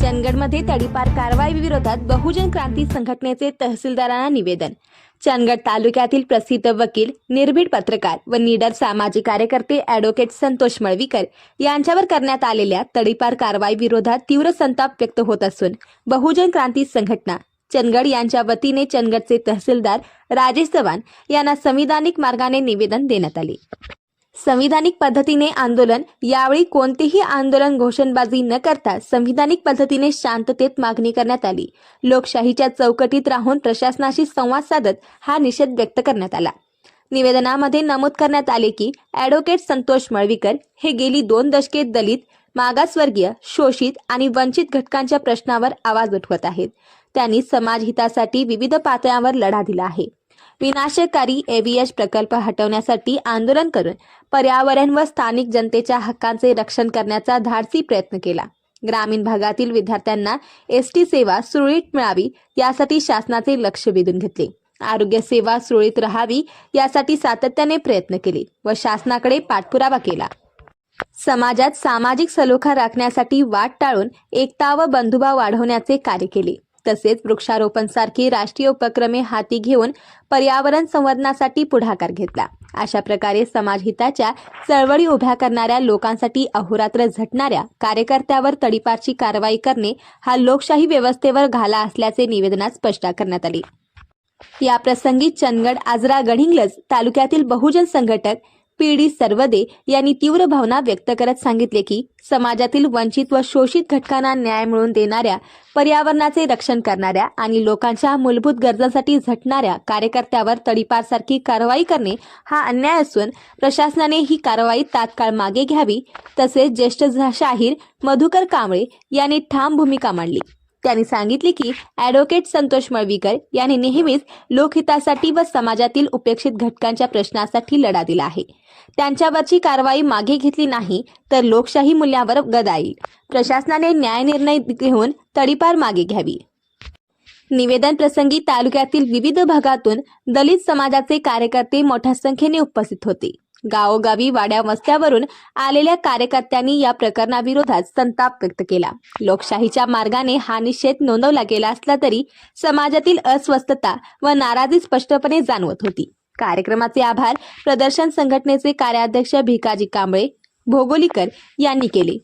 चंदगडमध्ये तडीपार कारवाई विरोधात बहुजन क्रांती संघटनेचे तहसीलदारांना निवेदन. चंदगड तालुक्यातील प्रसिद्ध वकील निर्भीड पत्रकार व निडर सामाजिक कार्यकर्ते ॲडव्होकेट संतोष मळवीकर यांच्यावर करण्यात आलेल्या तडीपार कारवाई विरोधात तीव्र संताप व्यक्त होत असून बहुजन क्रांती संघटना चंदगड यांच्या वतीने चंदगडचे तहसीलदार राजेश चव्हाण यांना संविधानिक मार्गाने निवेदन देण्यात आले. संविधानिक पद्धतीने आंदोलन यावेळी कोणतेही आंदोलन घोषणबाजी न करता संविधानिक पद्धतीने शांततेत मागणी करण्यात आली. लोकशाहीच्या चौकटीत राहून प्रशासनाशी संवाद साधत हा निषेध व्यक्त करण्यात आला. निवेदनामध्ये नमूद करण्यात आले की ॲडव्होकेट संतोष मळवीकर हे गेली दोन दशके दलित मागासवर्गीय शोषित आणि वंचित घटकांच्या प्रश्नावर आवाज उठवत आहेत. त्यांनी समाज हितासाठी विविध पातळ्यांवर लढा दिला आहे. विनाशकारी एव्हीएच प्रकल्प हटवण्यासाठी आंदोलन करून पर्यावरण व स्थानिक जनतेच्या हक्कांचे रक्षण करण्याचा धाडसी प्रयत्न केला. ग्रामीण भागातील विद्यार्थ्यांना एस टी सेवा सुरळीत मिळावी यासाठी शासनाचे लक्ष वेधून घेतले. आरोग्य सेवा सुरळीत राहावी यासाठी सातत्याने प्रयत्न केले व शासनाकडे पाठपुरावा केला. समाजात सामाजिक सलोखा राखण्यासाठी वाट टाळून एकता व बंधुभाव वाढवण्याचे कार्य केले. तसेच वृक्षारोपण सारखी राष्ट्रीय उपक्रमे हाती घेऊन पर्यावरण संवर्धनासाठी पुढाकार घेतला. अशा प्रकारे समाजहिताच्या चळवळी उभ्या करणाऱ्या लोकांसाठी अहोरात्र झटणाऱ्या कार्यकर्त्यावर तडीपारची कारवाई करणे हा लोकशाही व्यवस्थेवर घाला असल्याचे निवेदनात स्पष्ट करण्यात आले. या प्रसंगी चंदगड आजरा गडिंग्लज तालुक्यातील बहुजन संघटक पी डी सर्वदे यांनी तीव्र भावना व्यक्त करत सांगितले की समाजातील वंचित व शोषित घटकांना न्याय मिळवून देणाऱ्या पर्यावरणाचे रक्षण करणाऱ्या आणि लोकांच्या मूलभूत गरजांसाठी झटणाऱ्या कार्यकर्त्यावर तडीपारसारखी कारवाई करणे हा अन्याय असून प्रशासनाने ही कारवाई तात्काळ मागे घ्यावी. तसेच ज्येष्ठ शाहीर मधुकर कांबळे यांनी ठाम भूमिका मांडली. त्यांनी सांगितले की ॲडव्होकेट संतोष मळवीकर यांनी नेहमीच लोकहितासाठी व समाजातील उपेक्षित घटकांच्या प्रश्नासाठी लढा दिला आहे. त्यांच्यावरची कारवाई मागे घेतली नाही तर लोकशाही मूल्यावर गदा येईल प्रशासनाने न्याय निर्णय घेऊन तडीपार मागे घ्यावी. निवेदन प्रसंगी तालुक्यातील विविध भागातून दलित समाजाचे कार्यकर्ते मोठ्या संख्येने उपस्थित होते. गावोगावी वाड्या मस्त्यावरून आलेल्या कार्यकर्त्यांनी या प्रकरणाविरोधात संताप व्यक्त केला. लोकशाहीच्या मार्गाने हा निषेध नोंदवला गेला असला तरी समाजातील अस्वस्थता व नाराजी स्पष्टपणे जाणवत होती. कार्यक्रमाचे आभार प्रदर्शन संघटनेचे कार्याध्यक्ष भिकाजी कांबळे भोगोलीकर यांनी केले.